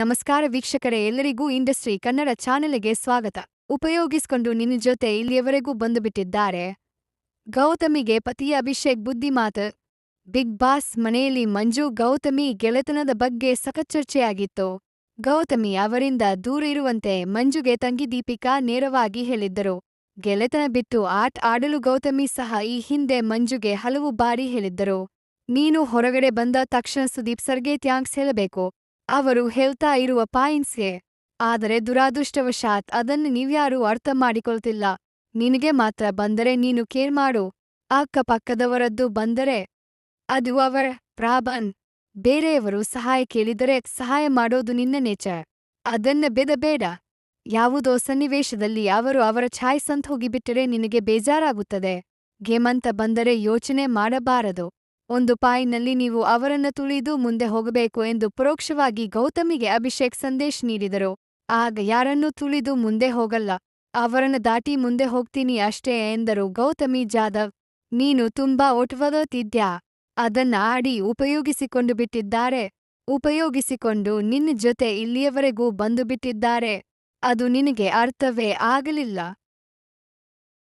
ನಮಸ್ಕಾರ ವೀಕ್ಷಕರೇ, ಎಲ್ಲರಿಗೂ ಇಂಡಸ್ಟ್ರಿ ಕನ್ನಡ ಚಾನೆಲ್ಗೆ ಸ್ವಾಗತ. ಉಪಯೋಗಿಸಿಕೊಂಡು ನಿನ್ನ ಜೊತೆ ಇಲ್ಲಿಯವರೆಗೂ ಬಂದುಬಿಟ್ಟಿದ್ದಾರೆ. ಗೌತಮಿಗೆ ಪತಿಯ ಅಭಿಷೇಕ್ ಬುದ್ಧಿಮಾತು. ಬಿಗ್ ಬಾಸ್ ಮನೆಯಲ್ಲಿ ಮಂಜು ಗೌತಮಿ ಗೆಳೆತನದ ಬಗ್ಗೆ ಸಖತ್ ಚರ್ಚೆಯಾಗಿತ್ತು. ಗೌತಮಿ ಅವರಿಂದ ದೂರ ಇರುವಂತೆ ಮಂಜುಗೆ ತಂಗಿ ದೀಪಿಕಾ ನೇರವಾಗಿ ಹೇಳಿದ್ದರು. ಗೆಳೆತನ ಬಿಟ್ಟು ಆಟ ಆಡಲು ಗೌತಮಿ ಸಹ ಈ ಹಿಂದೆ ಮಂಜುಗೆ ಹಲವು ಬಾರಿ ಹೇಳಿದ್ದರು. ನೀನು ಹೊರಗಡೆ ಬಂದ ತಕ್ಷಣ ಸುದೀಪ್ ಸರ್ಗೆ ಥ್ಯಾಂಕ್ಸ್ ಹೇಳಬೇಕು. ಅವರು ಹೇಳ್ತಾ ಇರುವ ಪಾಯಿಂಟ್ಸ್ಗೆ ಆದರೆ ದುರಾದೃಷ್ಟವಶಾತ್ ಅದನ್ನು ನೀವ್ಯಾರೂ ಅರ್ಥ ಮಾಡಿಕೊಳ್ತಿಲ್ಲ ನಿನಗೆ ಮಾತ್ರ ಬಂದರೆ ನೀನು ಕೇರ್ ಮಾಡು. ಅಕ್ಕಪಕ್ಕದವರದ್ದು ಬಂದರೆ ಅದು ಅವರ ಪ್ರಾಬನ್. ಬೇರೆಯವರು ಸಹಾಯ ಕೇಳಿದರೆ ಸಹಾಯ ಮಾಡೋದು ನಿನ್ನ ನೇಚರ್. ಅದನ್ನ ಬೆದಬೇಡ ಯಾವುದೋ ಸನ್ನಿವೇಶದಲ್ಲಿ ಅವರು ಅವರ ಛಾಯ್ ಸಂತ್ ಹೋಗಿಬಿಟ್ಟರೆ ನಿನಗೆ ಬೇಜಾರಾಗುತ್ತದೆ. ಗೇಮಂತ ಬಂದರೆ ಯೋಚನೆ ಮಾಡಬಾರದು. ಒಂದು ಪಾಯಿನಲ್ಲಿ ನೀವು ಅವರನ್ನ ತುಳಿದು ಮುಂದೆ ಹೋಗಬೇಕು ಎಂದು ಪರೋಕ್ಷವಾಗಿ ಗೌತಮಿಗೆ ಅಭಿಷೇಕ್ ಸಂದೇಶ್ ನೀಡಿದರು. ಆಗ ಯಾರನ್ನೂ ತುಳಿದು ಮುಂದೆ ಹೋಗಲ್ಲ. ಅವರನ್ನ ದಾಟಿ ಮುಂದೆ ಹೋಗ್ತೀನಿ ಅಷ್ಟೇ ಎಂದರು ಗೌತಮಿ ಜಾಧವ್. ನೀನು ತುಂಬಾ ಒಟ್ವದೋತಿದ್ಯಾ ಅದನ್ನ ಆಡಿ ಉಪಯೋಗಿಸಿಕೊಂಡು ಬಿಟ್ಟಿದ್ದಾರೆ. ಉಪಯೋಗಿಸಿಕೊಂಡು ನಿನ್ನ ಜೊತೆ ಇಲ್ಲಿಯವರೆಗೂ ಬಂದು ಬಿಟ್ಟಿದ್ದಾರೆ. ಅದು ನಿನಗೆ ಅರ್ಥವೇ ಆಗಲಿಲ್ಲ.